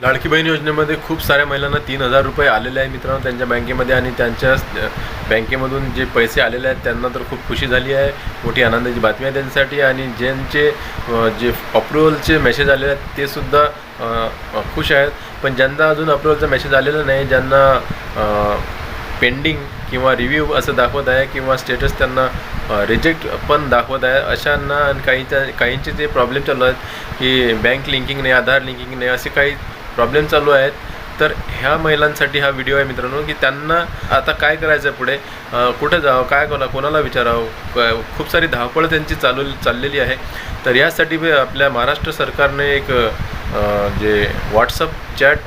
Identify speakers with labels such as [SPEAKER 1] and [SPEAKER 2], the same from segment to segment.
[SPEAKER 1] लाडकी बहीण योजनेमध्ये खूप साऱ्या महिलांना तीन हजार रुपये आलेले आहे मित्रांनो त्यांच्या बँकेमध्ये आणि त्यांच्या बँकेमधून जे पैसे आलेले आहेत त्यांना तर खूप खुशी झाली आहे. मोठी आनंदाची बातमी आहे त्यांच्यासाठी आणि ज्यांचे जे अप्रुव्हलचे मेसेज आलेले आहेत ते सुद्धा खुश आहेत. पण ज्यांना अजून अप्रुव्हलचा मेसेज आलेला नाही ज्यांना पेंडिंग किंवा रिव्ह्यू असं दाखवत आहे किंवा स्टेटस त्यांना रिजेक्ट पण दाखवत आहे अशांना आणि काहीच्या काहींचे जे प्रॉब्लेम चालू आहेत की बँक लिंकिंग नाही आधार लिंकिंग नाही असे काही प्रॉब्लेम चालू आहेत. तर ह्या महिलांसाठी हा व्हिडिओ आहे मित्रांनो की त्यांना आता काय करायचं आहे पुढे कुठं जावं? काय कोणा कोणाला विचारावं? क- खूप सारी धावपळ त्यांची चालू चाललेली आहे. तर यासाठी बी आपल्या महाराष्ट्र सरकारने एक जे व्हॉट्सअप चॅट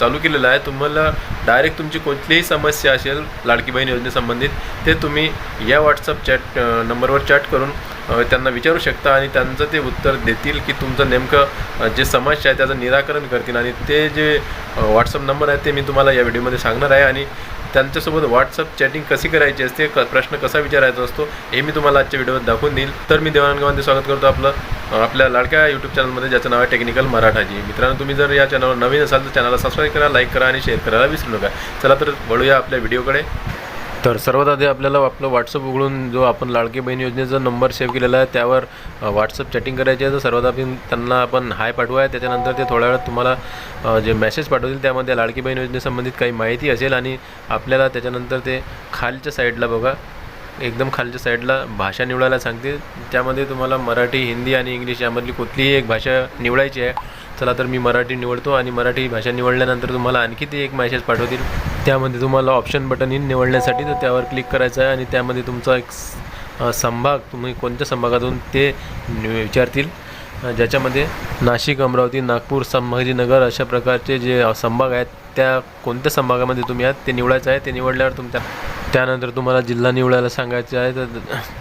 [SPEAKER 1] चालू केलेलं आहे. तुम्हाला डायरेक्ट तुमची कोणतीही समस्या असेल लाडकी बहीण योजनेसंबंधित ते तुम्ही या व्हॉट्सअप चॅट नंबरवर चॅट करून त्यांना विचारू शकता आणि त्यांचं ते उत्तर देतील की तुमचं नेमकं जे समस्या आहे त्याचं निराकरण करतील. आणि ते जे व्हॉट्सअप नंबर आहे ते मी तुम्हाला या व्हिडिओमध्ये सांगणार आहे. आणि त्यांच्यासोबत व्हॉट्सअप चॅटिंग कशी करायची असते क प्रश्न कसा विचारायचा असतो हे मी तुम्हाला आजच्या व्हिडिओमध्ये दाखवून देईल. तर मी देवानंद स्वागत करतो आपलं आपल्या लाडक्या यूट्यूब चॅनलमध्ये ज्याचं नाव आहे टेक्निकल मराठाजी मित्रांनो तुम्ही जर या चॅनलवर नवीन असाल तर चॅनलला सबस्क्राईब करा लाईक करा आणि शेअर करायला विसरू नका. चला तर वळूया आपल्या व्हिडिओकडे. तर सर्वात आधी आपल्याला आपलं व्हॉट्सअप उघडून जो आपण लाडकी बहीण योजनेचा नंबर सेव्ह केलेला आहे त्यावर व्हॉट्सअप चॅटिंग करायची आहे. तर सर्वात आधी त्यांना आपण हाय पाठवूया. त्याच्यानंतर ते थोड्या वेळात तुम्हाला जे मेसेज पाठवतील त्यामध्ये लाडकी बहीण योजनेसंबंधित काही माहिती असेल आणि आपल्याला त्याच्यानंतर ते खालच्या साईडला बघा. एकदम खालच्या साईडला भाषा निवडायला सांगते त्यामध्ये तुम्हाला मराठी हिंदी आणि इंग्लिश यामधली कुठलीही एक भाषा निवडायची आहे. चला तर मी मराठी निवडतो आणि मराठी भाषा निवडल्यानंतर तुम्हाला आणखी ते एक मेसेज पाठवतील. त्यामध्ये तुम्हाला ऑप्शन बटन इन निवडण्यासाठी तर त्यावर क्लिक करायचं आहे आणि त्यामध्ये तुमचा एक संभाग तुम्ही कोणत्या संभागातून ते विचारतील. ज्याच्यामध्ये नाशिक अमरावती नागपूर संभाजीनगर अशा प्रकारचे जे संभाग आहेत त्या कोणत्या संभागामध्ये तुम्ही आहात ते निवडायचं आहे. ते निवडल्यावर तुमच्या त्यानंतर तुम्हाला जिल्हा निवडायला सांगायचं आहे. तर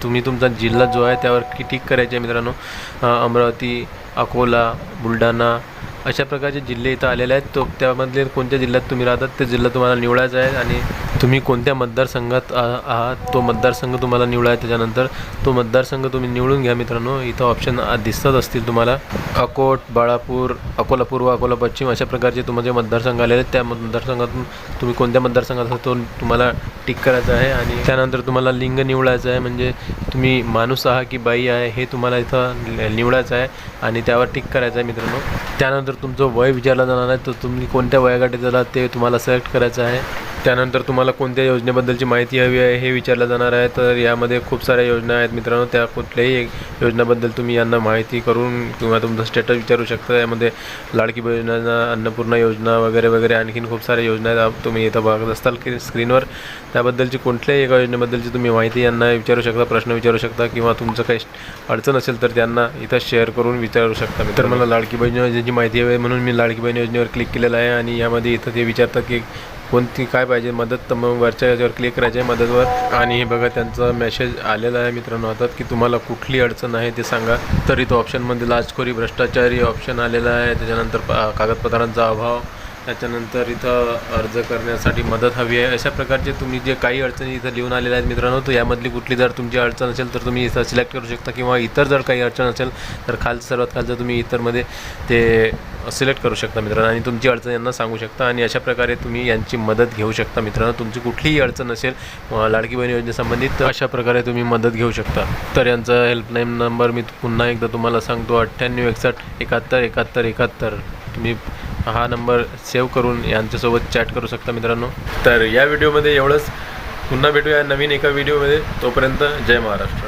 [SPEAKER 1] तुम्ही तुमचा जिल्हा जो आहे त्यावर की टिक करायचे आहे मित्रांनो. अमरावती अकोला बुलढाणा अशा प्रकारचे जिल्हे इथं आलेले आहेत. तो त्यामधले कोणत्या जिल्ह्यात तुम्ही राहतात? ते जिल्हा तुम्हाला निवडायचा आहे आणि तुम्ही कोणत्या मतदारसंघात आहात? तो मतदारसंघ तुम्हाला निवडा आहे त्याच्यानंतर तो मतदारसंघ तुम्ही निवडून घ्या मित्रांनो. इथं ऑप्शन दिसतच असतील तुम्हाला. अकोट बाळापूर अकोला पूर्व अकोला पश्चिम अशा प्रकारचे तुमचे मतदारसंघ आलेले आहेत त्या मतदारसंघातून तुम्ही कोणत्या मतदारसंघात आहात तो तुम्हाला टिक करायचा आहे. आणि त्यानंतर तुम्हाला लिंग निवडायचं आहे म्हणजे तुम्ही माणूस आहात की बाई आहे हे तुम्हाला इथं निवडायचं आहे आणि त्यावर टिक करायचं आहे मित्रांनो. त्यानंतर तुमचं वय विचारलं जाणार आहे तर तुम्ही कोणत्या वयागाठीत आलात ते तुम्हाला सिलेक्ट करायचं आहे. त्यानंतर तुम्हाला कोणत्या योजनेबद्दलची माहिती हवी आहे हे विचारलं जाणार आहे. तर यामध्ये खूप साऱ्या योजना आहेत मित्रांनो. त्या कुठल्याही एक तुम्ही यांना माहिती करून किंवा तुमचं स्टेटस विचारू शकता. यामध्ये लाडकी योजना अन्नपूर्णा योजना वगैरे वगैरे आणखीन खूप साऱ्या योजना आहेत. तुम्ही इथं बघत असताल की स्क्रीनवर त्याबद्दलची कोणत्याही एका योजनेबद्दलची तुम्ही माहिती यांना विचारू शकता प्रश्न विचारू शकता किंवा तुमचं काही अडचण असेल तर त्यांना इथं शेअर करून विचारू शकता तर मला लाडकी बहीण योजनेची माहिती हवी आहे म्हणून मी लाडकी बहीण योजनेवर क्लिक केलेलं आहे आणि यामध्ये इथं ते विचारतात की कोणती काय पाहिजे मदत तर मग वरच्या याच्यावर क्लिक करायचे आहे मदतवर. आणि हे बघा त्यांचा मेसेज आलेला आहे मित्रांनो हातात की तुम्हाला कुठली अडचण आहे ते सांगा. तर इथं ऑप्शनमध्ये लाचखोरी भ्रष्टाचारी ऑप्शन आलेला आहे. त्याच्यानंतर कागदपत्रांचा अभाव त्याच्यानंतर इथं अर्ज करण्यासाठी मदत हवी आहे. अशा प्रकारचे तुम्ही जे काही अडचणी इथं लिहून आलेल्या आहेत मित्रांनो तर यामधली कुठली जर तुमची अडचण असेल तर तुम्ही इथं सिलेक्ट करू शकता. किंवा इतर जर काही अडचण असेल तर खाल सर्वात खालचं तुम्ही इतरमध्ये ते सिलेक्ट करू शकता मित्रांनो. आणि तुमची अडचण यांना सांगू शकता. आणि अशा प्रकारे तुम्ही यांची मदत घेऊ शकता मित्रांनो. तुमची कुठलीही अडचण असेल लाडकी बहीण योजनेसंबंधित तर अशा प्रकारे तुम्ही मदत घेऊ शकता. तर यांचा हेल्पलाईन नंबर मी पुन्हा एकदा तुम्हाला सांगतो. अठ्ठ्याण्णव एकसष्ट एकाहत्तर एकाहत्तर एकाहत्तर. तुम्ही हा नंबर सेव्ह करून यांच्यासोबत चॅट करू शकता मित्रांनो. तर या व्हिडिओमध्ये एवढंच. पुन्हा भेटूया नवीन एका व्हिडिओमध्ये. तोपर्यंत जय महाराष्ट्र.